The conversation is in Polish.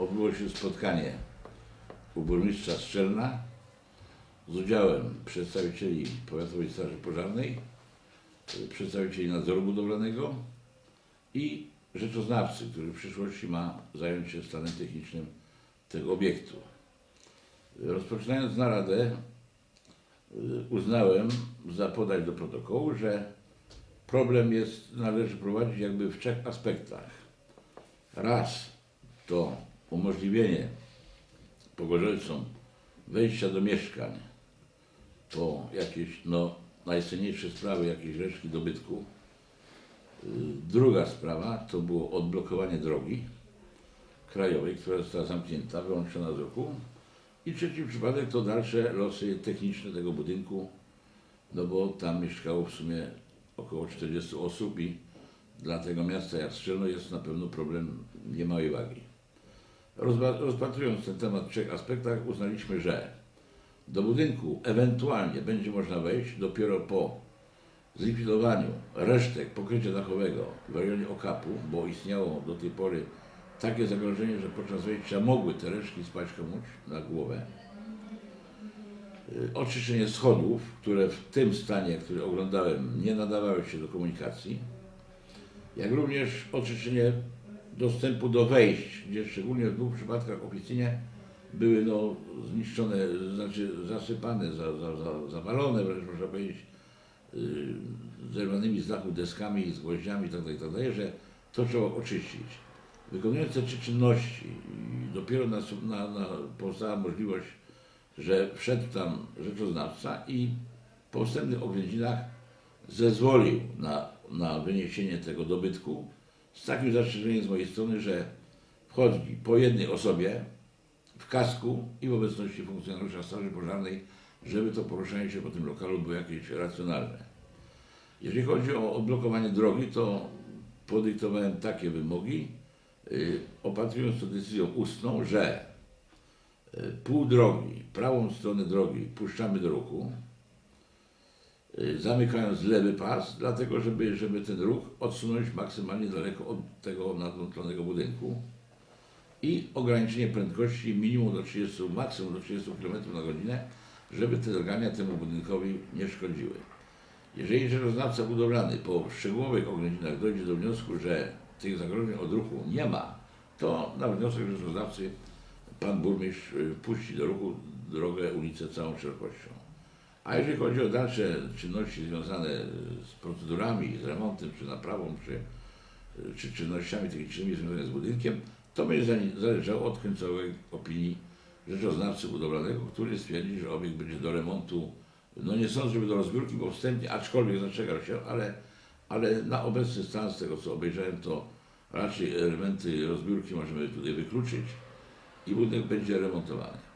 odbyło się spotkanie u burmistrza Strzelna z udziałem przedstawicieli Powiatowej Straży Pożarnej, przedstawicieli nadzoru budowlanego i rzeczoznawcy, który w przyszłości ma zająć się stanem technicznym tego obiektu. Rozpoczynając naradę, y, uznałem za podać do protokołu, że problem jest, należy prowadzić jakby w trzech aspektach. Raz to umożliwienie pogorzelcom wejścia do mieszkań po jakieś no, najcenniejsze sprawy, jakieś resztki dobytku. Y, Druga sprawa to było odblokowanie drogi krajowej, która została zamknięta, wyłączona z ruchu. I trzeci przypadek to dalsze losy techniczne tego budynku, no bo tam mieszkało w sumie około 40 osób i dla tego miasta jak Strzelno jest na pewno problem niemałej wagi. Rozpatrując ten temat w trzech aspektach, uznaliśmy, że do budynku ewentualnie będzie można wejść dopiero po zlikwidowaniu resztek pokrycia dachowego w rejonie okapu, bo istniało do tej pory takie zagrożenie, że podczas wejścia mogły te resztki spać komuś na głowę. Y, Oczyszczenie schodów, które w tym stanie, który oglądałem, nie nadawały się do komunikacji, jak również oczyszczenie dostępu do wejść, gdzie szczególnie w dwóch przypadkach oficynie były no, zniszczone, znaczy zasypane, za, za, za, zawalone wręcz można powiedzieć, yy, zerwanymi z dachu deskami z gwoździami itd., itd., że to trzeba oczyścić. Wykonując te trzy czynności, dopiero na, na, na powstała możliwość, że wszedł tam rzeczoznawca i po wstępnych oględzinach zezwolił na, na wyniesienie tego dobytku z takim zastrzeżeniem z mojej strony, że wchodzi po jednej osobie w kasku i w obecności funkcjonariusza Straży Pożarnej, żeby to poruszanie się po tym lokalu było jakieś racjonalne. Jeżeli chodzi o odblokowanie drogi, to podyktowałem takie wymogi, yy, opatrując to decyzją ustną, że yy, pół drogi, prawą stronę drogi puszczamy do ruchu, zamykając lewy pas, dlatego żeby, żeby ten ruch odsunąć maksymalnie daleko od tego nadłączonego budynku i ograniczenie prędkości minimum do 30, maksimum do 30 km na godzinę, żeby te drgania temu budynkowi nie szkodziły. Jeżeli rzeczoznawca budowlany po szczegółowych oględzinach dojdzie do wniosku, że tych zagrożeń od ruchu nie ma, to na wniosek rzeczoznawcy pan burmistrz y, puści do ruchu drogę, ulicę całą szerokością. A jeżeli chodzi o dalsze czynności związane z procedurami, z remontem, czy naprawą, czy, czy czynnościami technicznymi związanymi z budynkiem, to będzie zale- zależało od końcowej opinii rzeczoznawcy budowlanego, który stwierdzi, że obiekt będzie do remontu, no nie sądzę, żeby do rozbiórki, bo wstępnie, aczkolwiek zaczekał się, ale, ale na obecny stan, z tego co obejrzałem, to raczej elementy rozbiórki możemy tutaj wykluczyć i budynek będzie remontowany.